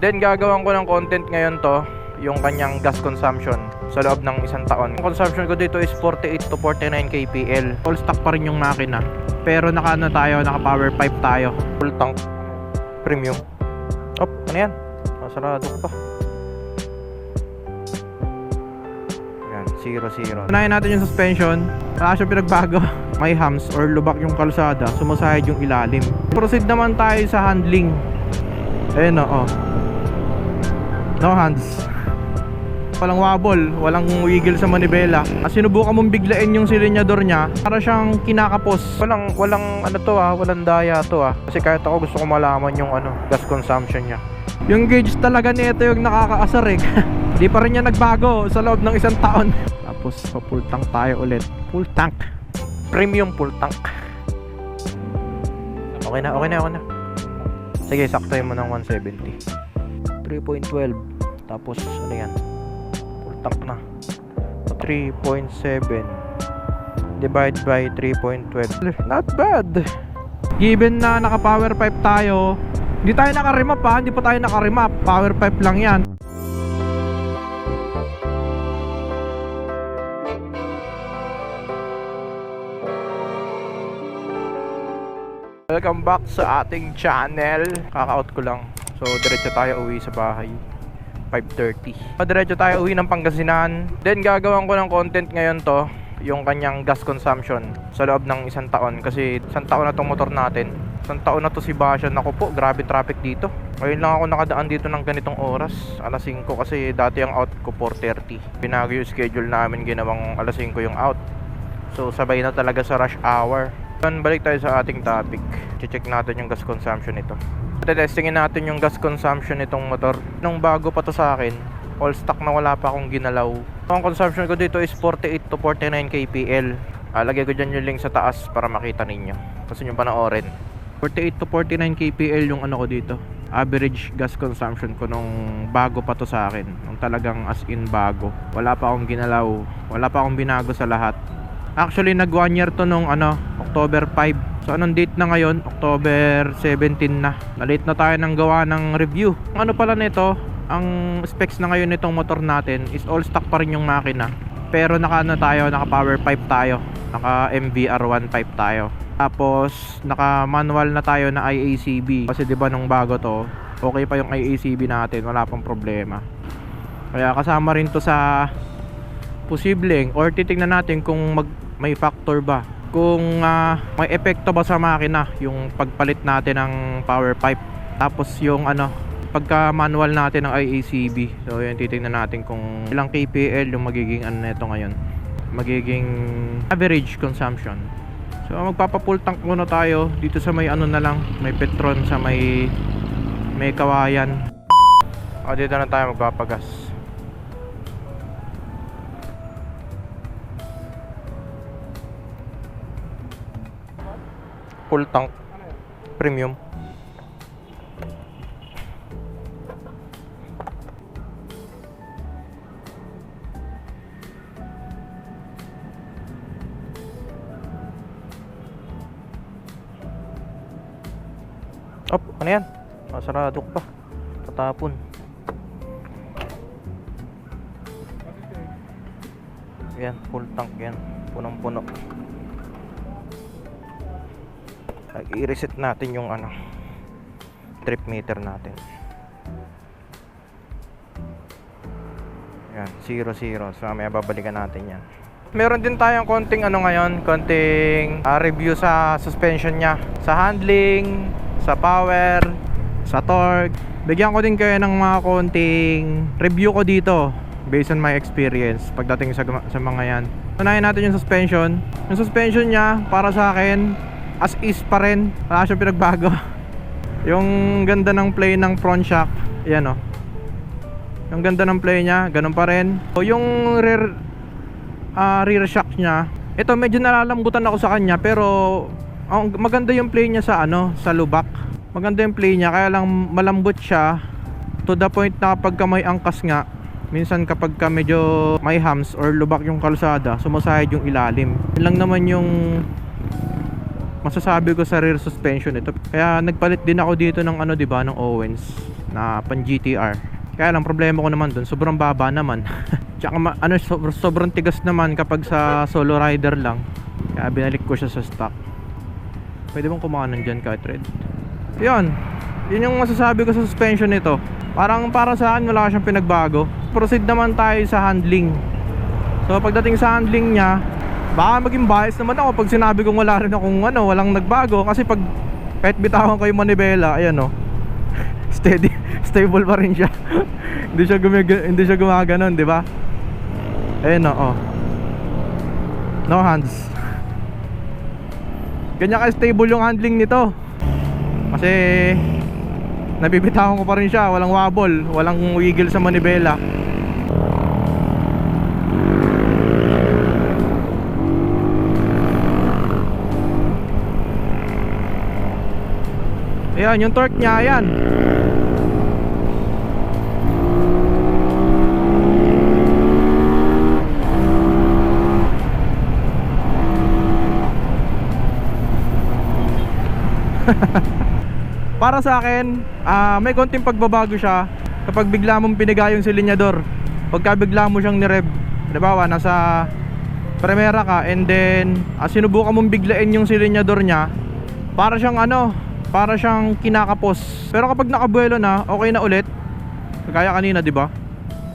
Then gagawan ko ng content ngayon to, yung kanyang gas consumption sa loob ng isang taon. Ang consumption ko dito is 48 to 49 kpl. All stock pa rin yung makina. Pero naka ano tayo, naka power pipe tayo. Full tank. Premium. Op, ano yan? Masarado ko pa. Yan, 0-0. Unahin natin yung suspension. Wala siya pinagbago. May hams or lubak yung kalsada. Sumasahid yung ilalim. Proceed naman tayo sa handling. Ayun o, oh. No hands. Walang wobble, walang wiggle sa manibela. At sinubukan mong biglain yung silinyador niya, para siyang kinakapos. Walang, walang ano to ah, walang daya to ah. Kasi kahit ako gusto ko malaman yung ano, gas consumption niya. Yung gauge talaga nito yung nakakaasar eh. Di pa rin niya nagbago sa loob ng isang taon. Tapos pa full tank tayo ulit. Full tank. Premium full tank. Okay na, okay na, okay na. Sige, saktoyin mo ng 170. 3.12 tapos ano yan? Full tank na. 3.7 divide by 3.12 not bad. Given na naka power pipe tayo hindi tayo naka remap ha? Hindi pa tayo naka remap power pipe lang yan. Welcome back sa ating channel. Kaka-out ko lang. So, diretso tayo uwi sa bahay. 5.30. So, diretso tayo uwi ng Pangasinan. Then, gagawin ko ng content ngayon to. Yung kanyang gas consumption sa loob ng isang taon. Kasi isang taon na tong motor natin. Isang taon na to si Bashan. Ako po, grabe traffic dito. Ngayon lang ako nakadaan dito ng ganitong oras. Alas 5 kasi dati ang out ko 4.30. Binago yung schedule namin ginawang alas 5 yung out. So, sabay na talaga sa rush hour. Balik tayo sa ating topic. Check natin yung gas consumption nito. Testingin natin yung gas consumption nitong motor. Nung bago pa to sa akin, all stock na wala pa akong ginalaw. Ang consumption ko dito is 48 to 49 kpl. Ah, ko dyan yung link sa taas para makita ninyo. Kasi yung panoorin. 48 to 49 kpl yung ano ko dito. Average gas consumption ko nung bago pa to sa akin. Nung talagang as in bago. Wala pa akong ginalaw. Wala pa akong binago sa lahat. Actually, nag one year to nung ano, October 5. So, anong date na ngayon? October 17 na. Na-late na tayo ng gawa ng review. Ano pala nito, ang specs na ngayon nitong motor natin is all stock pa rin yung makina. Pero naka ano tayo, naka power pipe tayo. Naka MVR1 pipe tayo. Tapos, naka manual na tayo na IACB. Kasi 'di ba nung bago to, okay pa yung IACB natin, wala pang problema. Kaya kasama rin to sa posibleng or titingnan natin kung mag, may factor ba. Kung ah, may epekto ba sa makina yung pagpalit natin ng power pipe. Tapos yung ano pagka manual natin ng IACB so yun titingnan natin kung ilang kpl yung magiging ano nito ngayon. Magiging average consumption. So magpapa full tank muna tayo dito sa may ano na lang may petron sa may may kawayan. O dito na tayo magpapagas full tank premium Op, ano yan? Masarado pa. Tatapon. Yan, full tank yan. Punong-puno. I-reset natin yung ano trip meter natin. Yan 0 0 so mamaya babalikan natin yan. Meron din tayong konting ano ngayon konting ah, review sa suspension nya sa handling sa power sa torque. Bigyan ko din kayo ng mga konting review ko dito based on my experience pagdating sa, sa mga yan. Unahin natin yung suspension. Yung suspension nya para sa akin as is pa rin. Wala siyang pinagbago. Yung ganda ng play ng front shock yan o yung ganda ng play niya ganun pa rin. O yung rear ah, rear shock niya ito medyo nalalambutan ako sa kanya pero ang maganda yung play niya sa ano sa lubak. Maganda yung play niya kaya lang malambot siya to the point na kapag ka may angkas nga minsan kapag ka medyo may hams or lubak yung kalsada sumasahid yung ilalim. Yun lang naman yung masasabi ko sa rear suspension ito. Kaya nagpalit din ako dito ng ano 'di ba ng Owens na pan GTR. Kaya lang problema ko naman dun, sobrang baba naman. Tsaka ma- ano sob- sobrang tigas naman kapag sa solo rider lang. Kaya binalik ko siya sa stock. Pwede bang kumanan dyan kahit red? Yun. Yun yung masasabi ko sa suspension nito. Parang para sa akin wala siyang pinagbago. Proceed naman tayo sa handling. So pagdating sa handling niya, baka maging bias naman ako pag sinabi kong wala rin akong ano, walang nagbago kasi pag kahit bitawan ko yung manibela, ayan oh. Steady, stable pa rin siya. hindi siya gumag hindi siya gumaganon, di ba? Ayun oh, oh. No hands. Ganyan ka stable yung handling nito. Kasi nabibitawan ko pa rin siya, walang wobble, walang wiggle sa manibela. Ayan, yung torque niya, ayan. Para sa akin, ah, may konting pagbabago siya kapag bigla mong piniga yung silinyador. Pagka bigla mo siyang nirev, halimbawa nasa Primera ka and then ah, sinubukan mong biglain yung silinyador niya, para siyang ano, para siyang kinakapos. Pero kapag nakabuelo na, okay na ulit. Kagaya kanina, 'di ba?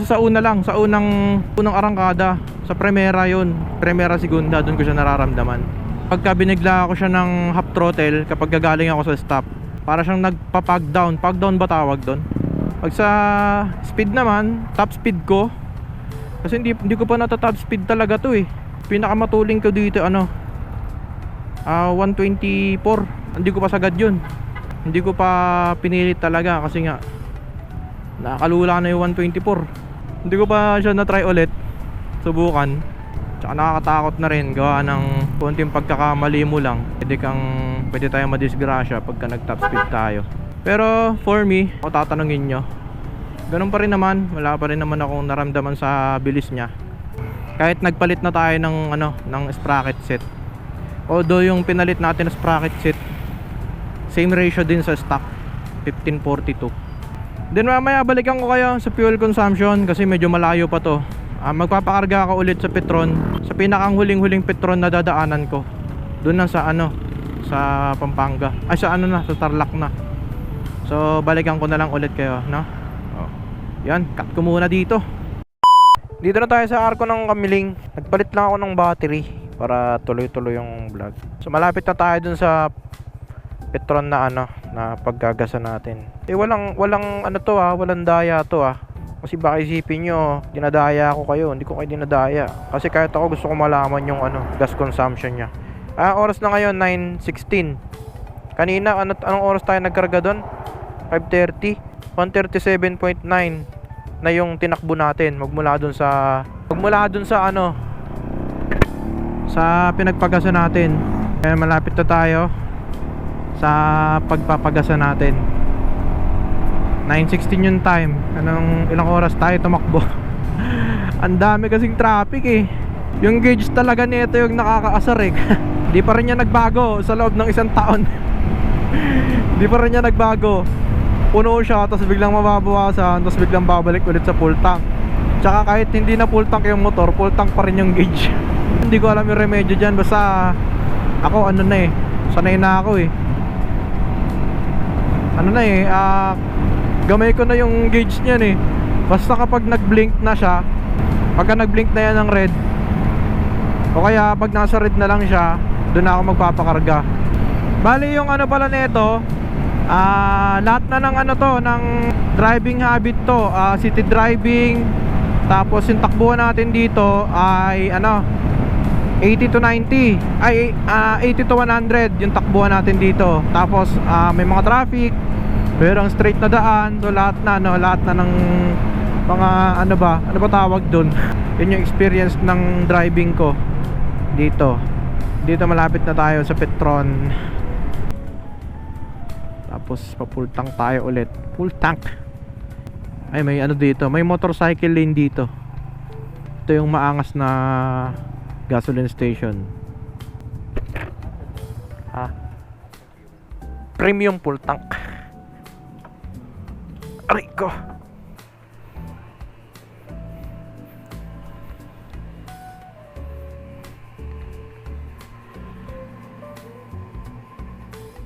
Sa una lang, sa unang unang arangkada, sa Primera 'yun. Primera Segunda, doon ko siya nararamdaman. Pagka binigla ko siya ng half throttle kapag gagaling ako sa stop, para siyang nagpa-pag down. Pag down ba tawag doon? Pag sa speed naman, top speed ko, kasi hindi, hindi ko pa nata top speed talaga to eh. Pinakamatuling ko dito ano, ah 124. Hindi ko pa sagad yun. Hindi ko pa pinilit talaga kasi nga nakakalula na yung 124. Hindi ko pa siya na-try ulit. Subukan. Tsaka nakakatakot na rin gawa ng konting pagkakamali mo lang. Pwede kang pwede tayong madisgrasya pagka nag-top speed tayo. Pero for me, ako tatanungin nyo. Ganun pa rin naman, wala pa rin naman akong naramdaman sa bilis niya. Kahit nagpalit na tayo ng ano, ng sprocket set. Although yung pinalit natin na sprocket set, same ratio din sa stock, 1542. Then mamaya balikan ko kayo sa fuel consumption kasi medyo malayo pa to. Ah, magpapakarga ako ulit sa Petron sa pinakang huling-huling Petron na dadaanan ko. Doon na sa ano, sa Pampanga. Ay sa ano na, sa Tarlac na. So balikan ko na lang ulit kayo, no? Oh. Yan, cut ko muna dito. Dito na tayo sa arko ng Kamiling. Nagpalit lang ako ng battery para tuloy-tuloy yung vlog. So malapit na tayo dun sa Petron na ano, na paggagasa natin. Eh walang walang ano to ah, walang daya to ah. Kasi baka isipin nyo, dinadaya ako kayo. Hindi ko kayo dinadaya. Kasi kahit ako gusto ko malaman yung ano, gas consumption niya. Ah, oras na ngayon, 9.16. Kanina, ano, anong oras tayo nagkarga doon? 5.30. 137.9 na yung tinakbo natin. Magmula doon sa... Magmula doon sa ano... Sa pinagpagasa natin. Kaya malapit na tayo sa pagpapagasa natin. 9.16 yung time. Anong ilang oras tayo tumakbo? Ang dami kasing traffic eh. Yung gauge talaga nito yung nakakaasar eh Di pa rin niya nagbago sa loob ng isang taon. Di pa rin niya nagbago. Puno siya tapos biglang mababawasan Tapos biglang babalik ulit sa full tank. Tsaka kahit hindi na full tank yung motor Full tank pa rin yung gauge. Hindi ko alam yung remedyo dyan Basta ako ano na eh. Sanay na ako eh Ano na eh ah gamay ko na yung gauge niyan eh. Basta kapag nag-blink na siya pagka nag-blink na yan ng red o kaya pag nasa red na lang siya doon ako magpapakarga. Bali yung ano pala nito ah lahat na ng ano to ng driving habit to ah, city driving tapos yung takbuhan natin dito ay ano 80 to 90 ay ah, 80 to 100 yung takbuhan natin dito. Tapos ah, may mga traffic pero ang straight na daan, so lahat na no, lahat na ng mga ano ba, ano ba tawag doon? Yun yung experience ng driving ko dito. Dito malapit na tayo sa Petron. Tapos pa-full tank tayo ulit. Full tank. Ay may ano dito, may motorcycle lane dito. Ito yung maangas na gasoline station. Ha? Premium full tank. Aray ko.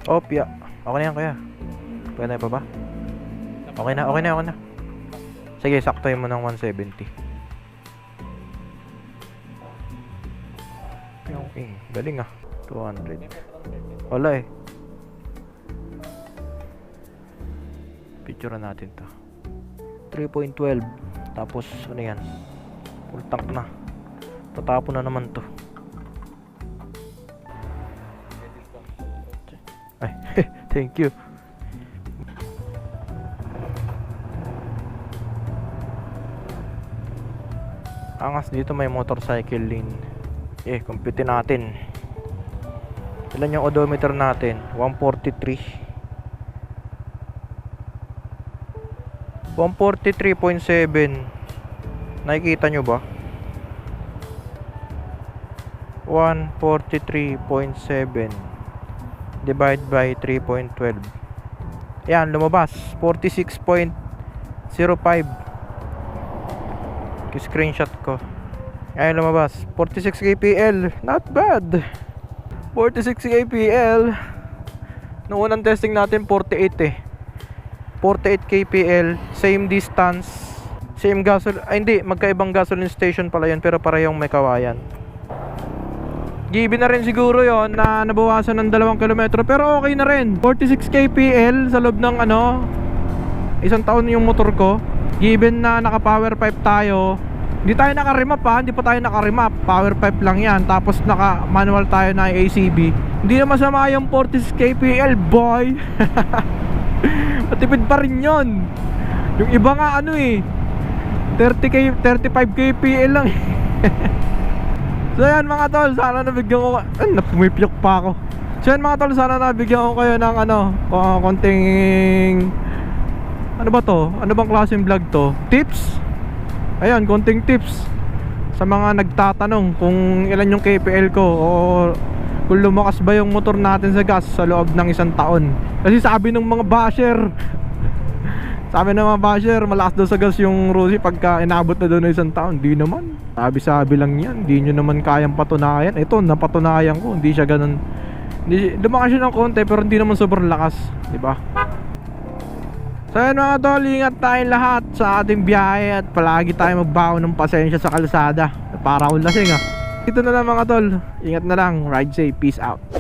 Opya. Okay na yan kuya. Pwede na pa ba? Okay na, okay na, okay na. Sige, saktoyin mo ng 170. Okay, galing ah. 200. Wala eh. Picture natin to. 3.12. Tapos, ano yan? Full tank na. Tatapon na naman to. Ay, thank you. Angas dito may motorcycle lane. Eh, compute natin. Ilan yung odometer natin? 143. 143.7 Nakikita nyo ba? 143.7 Divide by 3.12 Yan, lumabas. 46.05 Screenshot ko. Ayan, lumabas. 46 kpl Not bad. 46 kpl Noong unang testing natin 48 eh 48 kpl, same distance, same gasol, ay hindi, magkaibang gasoline station pala yun pero parehong may kawayan. Given na rin siguro yon na nabawasan ng 2 kilometro pero okay na rin. 46 kpl sa loob ng ano, isang taon yung motor ko. Given na naka power pipe tayo, hindi tayo naka remap ha, hindi pa tayo naka remap, power pipe lang yan. Tapos naka manual tayo na ACB. Hindi na masama yung 46 kpl boy. Matipid pa rin yon. Yung iba nga ano eh 30k 35 kpl lang eh. So yan mga tol, sana nabigyan ko Ay, napumipiyok pa ako So yan mga tol, sana nabigyan ko kayo ng ano Konting Ano ba to? Ano bang klaseng vlog to? Tips? Ayan, konting tips Sa mga nagtatanong kung ilan yung KPL ko O kung lumakas ba yung motor natin sa gas sa loob ng isang taon Kasi sabi ng mga basher Sabi ng mga basher, malakas daw sa gas yung Rusi pagka inabot na doon ng isang taon. Di naman. Sabi-sabi lang yan. Di nyo naman kayang patunayan. Ito, napatunayan ko. Hindi siya ganun. Hindi, lumakas siya ng konti pero hindi naman sobrang lakas. Di ba? So yan mga tol, ingat tayong lahat sa ating biyahe at palagi tayo magbaon ng pasensya sa kalsada. Para akong lasing ah. Ito na lang mga tol. Ingat na lang. Ride safe. Peace out.